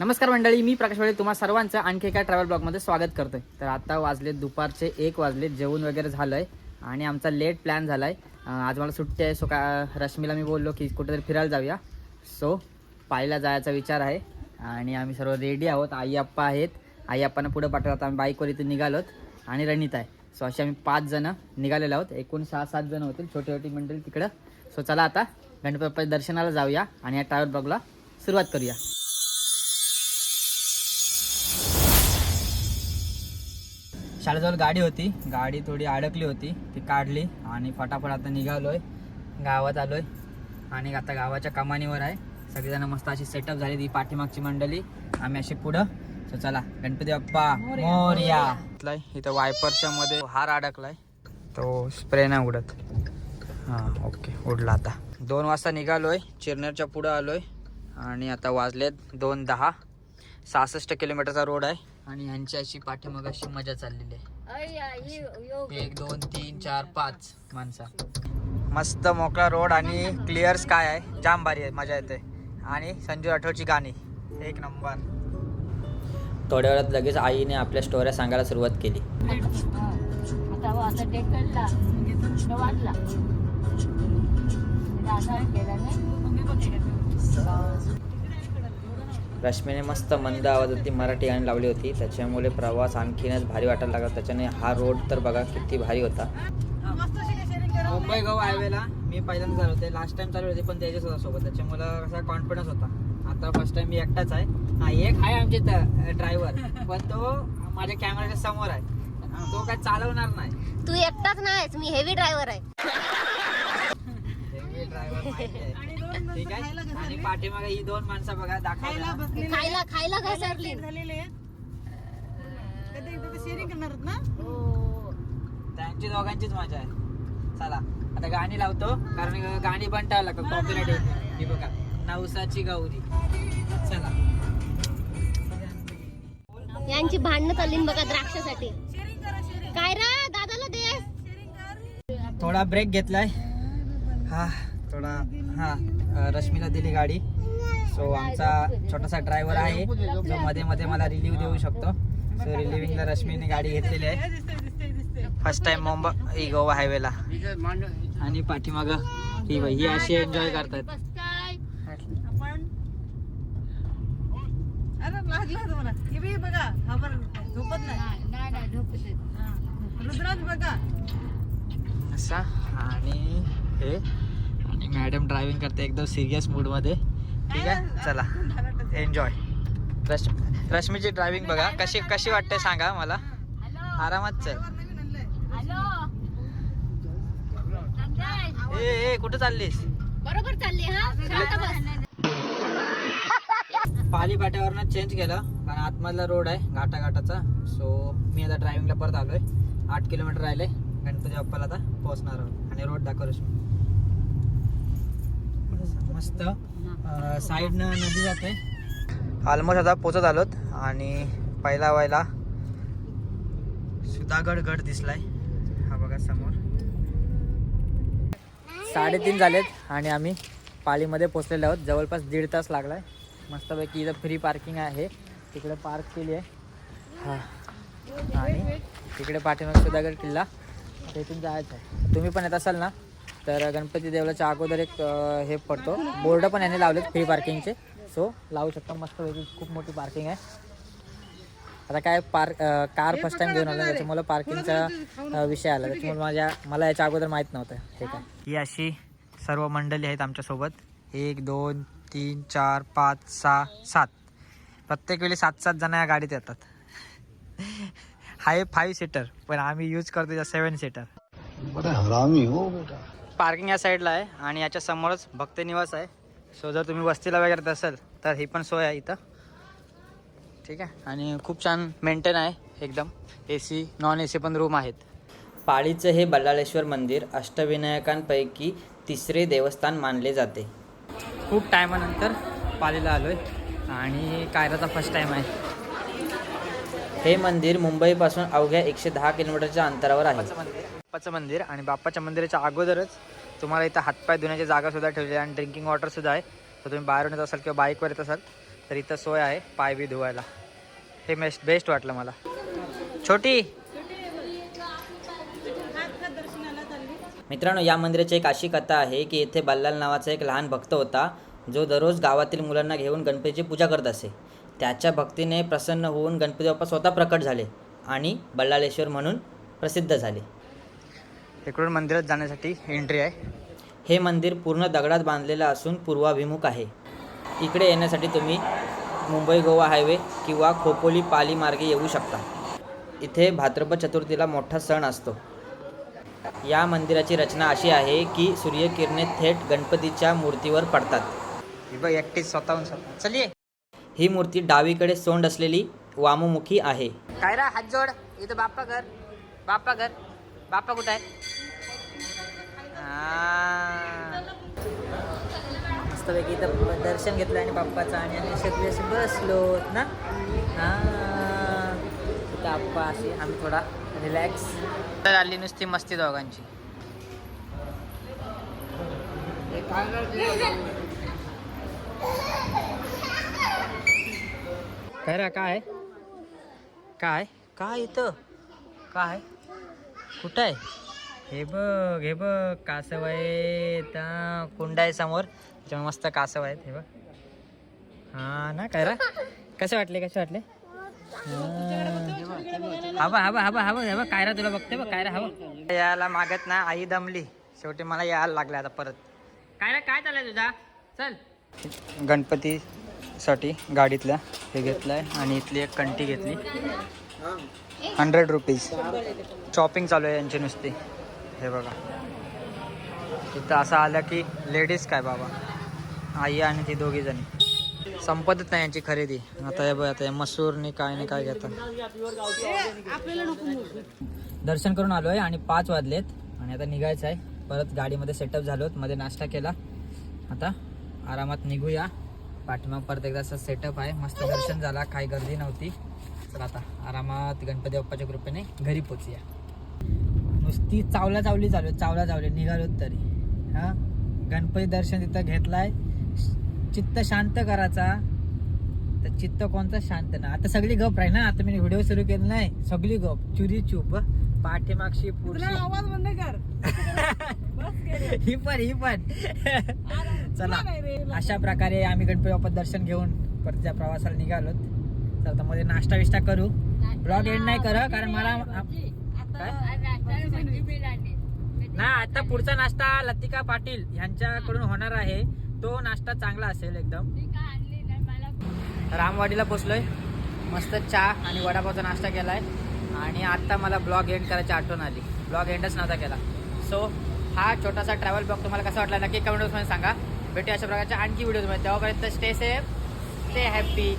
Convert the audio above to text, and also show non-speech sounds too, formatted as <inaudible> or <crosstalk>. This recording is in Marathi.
नमस्कार मंडळी मी प्रकाश वाळे तुम्हा सर्वांचं आणखी एका ट्रॅव्हल ब्लॉगमध्ये स्वागत करतोय. तर आता वाजले दुपारचे एक वाजले जेवण वगैरे झालंय आणि आमचा लेट प्लॅन झालाय. आहे आज मला सुट्टी आहे सो का रश्मीला मी बोललो की कुठेतरी फिरायला जाऊया. सो पायला जायचा विचार आहे आणि आम्ही सर्व रेडी आहोत. आई आप्पा आहेत. आई आप्पांना पुढे पाठवत आम्ही बाईकवर इथे निघालोत आणि रणित आहे. सो असे आम्ही पाच जण निघालेले आहोत. एकूण सहा सात जण होतील. छोटी छोटी मंडळी तिकडं. सो चला आता गणपती दर्शनाला जाऊया आणि या ट्रॅव्हल ब्लॉगला सुरुवात करूया. शाळेजवळ गाडी होती. गाडी थोडी अडकली होती. ती काढली आणि फटाफट आता निघालोय. गावात आलोय. आणि आता गावाच्या कमानीवर आहे. सगळेजण मस्त अशी सेटअप झाली ती पाठीमागची मंडळी. आम्ही अशी पुढं. सो चला. गणपती बाप्पा मोरया इथं वायपरच्या मध्ये हार अडकलाय. तो स्प्रे नाही उडत. हां ओके उडला आता. दोन वाजता निघालोय. चिरनेरच्या पुढं आलोय. आणि आता वाजलेत दोन दहा. सहासष्ट किलोमीटरचा रोड आहे आणि यांची अशी पाठीमाग अशी मजा चाललेली आहे. एक दोन तीन चार पाच माणसा. मस्त मोकळा रोड आणि क्लिअर स्काय आहे. जाम भारी आहे मजा येते. आणि संजू राठोडची गाणी. एक नंबर. थोड्या वेळात लगेच आईने आपल्या स्टोऱ्या सांगायला सुरुवात केली. वाटला रश्मीने मस्त मंद आवाजात ती मराठी गाणी लावली होती. त्याच्यामुळे प्रवास आणखीनच भारी वाटायला लागला. त्याच्याने हा रोड तर बघा किती भारी होता. मुंबई गाव हायवेला मी पहिल्यांदा चालू होते. लास्ट टाइम चालू होते पण त्याच्याच होता सोबत. त्याच्यामुळे कसा कॉन्फिडन्स होता. आता फर्स्ट टाइम मी एकटाच आहे. हा एक आहे आमच्या इथं ड्रायव्हर पण तो माझ्या कॅमेऱ्याच्या समोर आहे. तो काय चालवणार नाही. तू एकटाच नाहीस मी हेवी ड्रायव्हर आहे. ड्रायव्हर <laughs> माहिती आहे. ठीक आहे? आणि पाठीमागे ही दोन माणसं बघा दाखवा खायला खायला घसरली. त्यांची दोघांचीच मजा आहे. चला आता गाणी लावतो कारण गाणी पण टाळा लागतात कॉपीराईट ही बघा नवसाची गौरी. चला. यांची भांडणं चालली न बघा द्राक्षासाठी. काय रा दादाला दे. थोडा ब्रेक घेतलाय. हा. थोडा हा रश्मीला दिली गाडी. सो आमचा छोटासा ड्रायव्हर आहे. जो मध्ये मध्ये मला रिलीव्ह देऊ शकतो. सो रिलिव्हिंगला रश्मीने गाडी घेतलेली आहे. फर्स्ट टाइम मुंबई गोवा हायवेला आणि पाठीमाग ही बाई ही अशी एन्जॉय करतात. बघा. असा आणि हे आणि मॅडम ड्रायव्हिंग करते एकदम सिरियस मूडमध्ये ठीक आहे? चला. एन्जॉय रश रश्मीची ड्रायव्हिंग बघा. कशी कशी वाटते सांगा मला. आरामात चल. हॅलो. ए ए कुठं चाललीस? बरोबर चालली हा? पाली फाट्यावरनं चेंज केलं कारण आतमधला रोड आहे घाटा घाटाचा सो मी आता ड्रायव्हिंगला परत आलोय. आठ किलोमीटर राहिले. गणपती बाप्पाला आता पोहोचणार आहोत. आणि रोड दाखव मस्त साईडनं नदी जाते. ऑलमोस्ट आता पोचत आलोत आणि पहिला व्हायला सुधागड गड दिसलाय. हा बघा समोर. साडेतीन झालेत आणि आम्ही पालीमध्ये पोचलेलो आहोत. जवळपास दीड तास लागलाय. मस्तपैकी इथं फ्री पार्किंग आहे. तिकडे पार्क केली आहे. हां. आणि तिकडे पाठीमागे सुधागड किल्ला. तिथून जायचं आहे. तुम्ही पण येत असाल ना? तर गणपती देवळाच्या अगोदर एक हे पडतो. बोर्ड पण याने लावलेत फ्री पार्किंगचे सो लावू शकता. मस्त खूप मोठी पार्किंग आहे. आता काय पार्क कार फर्स्ट टाइम घेऊन आलो त्याच्यामुळे पार्किंगचा विषय आला. त्याच्यामुळे माझ्या मला याच्या अगोदर माहीत नव्हतं. हे काय ही अशी सर्व मंडळी आहेत आमच्यासोबत एक दोन तीन चार पाच सहा सात. प्रत्येक वेळी सात सात जण या गाडीत येतात. <laughs> हाय फाईव्ह सीटर पण आम्ही यूज करतो सेवन सीटर हो बेटा. पार्किंग या साईडला आहे आणि याच्या समोरच भक्त निवास आहे. सो जर तुम्ही वस्तीला वगैरे असाल तर ही पण सोय आहे इथं. ठीक आहे? आणि खूप छान मेंटेन आहे एकदम. A C non A C पण रूम आहेत. पाळीचं हे बल्लाळेश्वर मंदिर अष्टविनायकांपैकी तिसरे देवस्थान मानले जाते. खूप टायमानंतर पालीला आलो आहे आणि कायराचा फर्स्ट टाईम आहे. हे मंदिर मुंबईपासून अवघ्या एकशे दहा किलोमीटरच्या अंतरावर आहे. बाप्पाचं मंदिर आणि बाप्पाच्या मंदिराच्या अगोदरच तुम्हाला इथं हातपाय धुण्याची जागा सुद्धा ठेवली आहे आणि ड्रिंकिंग वॉटर सुद्धा आहे. तर तुम्ही बाहेरून येत असाल किंवा बाईकवर येत असाल तर इथं सोय आहे पाय बी धुवायला. हे बेस्ट बेस्ट वाटलं मला. छोटी! मित्रांनो या मंदिराची एक अशी कथा आहे की येथे बल्लाल नावाचा एक लहान भक्त होता जो दररोज गावातील मुलांना घेऊन गणपतीची पूजा करत असे. त्याच्या भक्तीने प्रसन्न होऊन गणपती बाप्पा स्वतः प्रकट झाले आणि बल्लालेश्वर म्हणून प्रसिद्ध झाले. इकडून मंदिरात जाण्यासाठी एंट्री आहे. हे मंदिर पूर्ण दगडात बांधलेलं असून पूर्वाभिमुख आहे. इकडे येण्यासाठी तुम्ही मुंबई गोवा हायवे किंवा खोपोली पाली मार्गे येऊ शकता. इथे भाद्रपद चतुर्थीला मोठा सण असतो. या मंदिराची रचना अशी आहे की सूर्यकिरणे थेट गणपतीच्या मूर्तीवर पडतात. बघ एकटीच स्वतःहून स्वतः. चलिये. ही मूर्ती डावीकडे सोंड असलेली वाममुखी आहे. काय रा हात जोड. इथं बाप्पा घर. बाप्पा घर. बाप्पा कुठं आहे? मस्तपैकी इथं दर्शन घेतलं आणि बाप्पाचं आणि आम्ही सगळे असे बसलो ना? हां. आप्पा असे आम्ही थोडा रिलॅक्स तर आली नुसती मस्ती दोघांची. काय रा काय? काय? काय इथं? काय? कुठं आहे? हे बघ हे बघ कासव आहे त्या कुंड आहे समोर. त्याच्यामुळे मस्त कासव आहेत हे बघ. हा ना काय रा? कसे वाटले कसे वाटले? हवा हवा हवा हवा हवा काय रा तुला बघते बघ काय रा हवं यायला मागत ना आई दमली. शेवटी मला यायला लागलं आता परत. काय रा काय चाललंय तुझा? चल. गणपतीसाठी गाडीतल्या हे घेतलंय आणि इथली एक कंटी घेतली. Hundred rupees. शॉपिंग चालू आहे यांची नुसती. हे बघा. इथं असं आलं की लेडीज काय बाबा? आई आणि ती दोघी जणी. संपतच नाही यांची खरेदी. आता हे बघ आता मसूरनी काय नाही काय घेतात. दर्शन करून आलो आहे आणि पाच वाजलेत आणि आता निघायचं आहे. परत गाडीमध्ये सेटअप झालो मध्ये नाश्ता केला. आता आरामात निघूया. पाठीमाग परत एकदा असं सेटअप आहे. मस्त दर्शन झाला काही गर्दी नव्हती. चला आता आरामात गणपती बाप्पाच्या कृपेने घरी पोचूया. नुसती चावला चावली चालू आहे, चावला चावली निघालो तरी. हा? गणपती दर्शन तिथं घेतलाय. चित्त शांत करायचा. तर चित्त कोणता? शांत ना आता सगळी गप आहे ना? आता मी व्हिडिओ सुरू केला नाही. सगळी गप. चुरी चूप पाठीमागशी पुढची. आवाज बंद कर. ही पण ही पण. चला. अशा प्रकारे आम्ही गणपती बाप्पा दर्शन घेऊन परतच्या प्रवासाला निघालो तर आता मध्ये नाश्ता विष्टा करू. ब्लॉग एंड नाही कर कारण मला ना आता पुढचा नाश्ता लतिका पाटील यांच्याकडून होणार आहे. तो नाश्ता चांगला असेल एकदम. रामवाडीला पोचलोय. मस्त चहा आणि वडापावचा नाश्ता केलाय. आणि आता मला ब्लॉग एंड करायची आठवण आली. ब्लॉग एंडच नव्हता केला. सो हा छोटासा ट्रॅव्हल ब्लॉग तुम्हाला कसा वाटला नक्की कमेंटमध्ये सांगा. भेटूया अशा प्रकारच्या आणखी व्हिडिओ तेव्हापर्यंत स्टे सेफ स्टे हॅप्पी